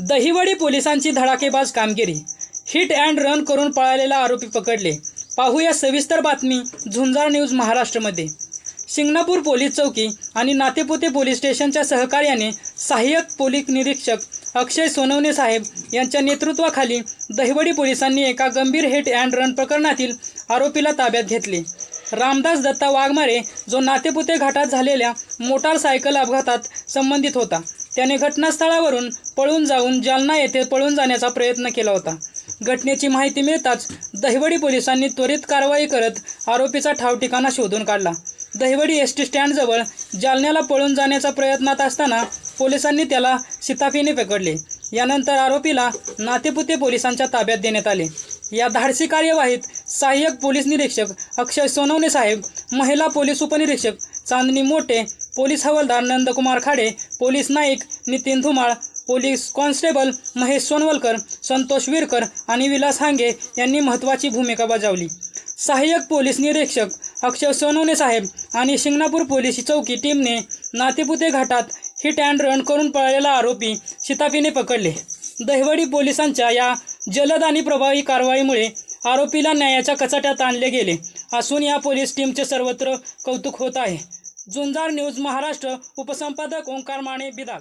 दहिवडी पोलिसांची धडाकेबाज कामगिरी. हिट अँड रन करून पळालेला आरोपी पकडले. पाहूया सविस्तर बातमी झुंजार न्यूज महाराष्ट्रमध्ये. शिंगणापूर पोलीस चौकी आणि नातेपुते पोलीस स्टेशनच्या सहकार्याने सहाय्यक पोलीस निरीक्षक अक्षय सोनवणे साहेब यांच्या नेतृत्वाखाली दहिवडी पोलिसांनी एका गंभीर हिट अँड रन प्रकरणातील आरोपीला ताब्यात घेतले. रामदास दत्ता वाघमारे जो नातेपुते घाटात झालेल्या मोटारसायकल अपघातात संबंधित होता. त्याने घटनास्थळावरून पळून जाऊन जालना येथे पळून जाण्याचा प्रयत्न केला होता. घटनेची माहिती मिळताच दहिवडी पोलिसांनी त्वरित कारवाई करत आरोपीचा ठावठिकाणा शोधून काढला. दहिवडी एस टी स्टँडजवळ जालन्याला पळून जाण्याचा प्रयत्नात असताना पोलिसांनी त्याला शिताफीने पकडले. यानंतर आरोपीला नातेपुते पोलिसांच्या ताब्यात देण्यात आले. या धाडसी कार्यवाहीत सहाय्यक पोलीस निरीक्षक अक्षय सोनवणे साहेब महिला पोलीस उपनिरीक्षक चांदणी मोठे पोलीस हवालदार नंदकुमार खाडे पोलीस नाईक नितीन धुमाळ पोलीस कॉन्स्टेबल महेश सोनवलकर संतोष विरकर आणि विलास हांगे यांनी महत्त्वाची भूमिका बजावली. सहाय्यक पोलीस निरीक्षक अक्षय सोनवणे साहेब आणि शिंगणापूर पोलीस चौकी टीमने नातेपुते घाटात हिट अँड रन करून पळालेला आरोपी शिताफीने पकडले. दहिवडी पोलिसांच्या या जलद आणि प्रभावी कारवाईमुळे आरोपीला न्यायाच्या कचाट्यात आणले गेले असून या पोलीस टीमचे सर्वत्र कौतुक होत आहे. झुंजार न्यूज महाराष्ट्र उपसंपादक ओंकार माने बिदाग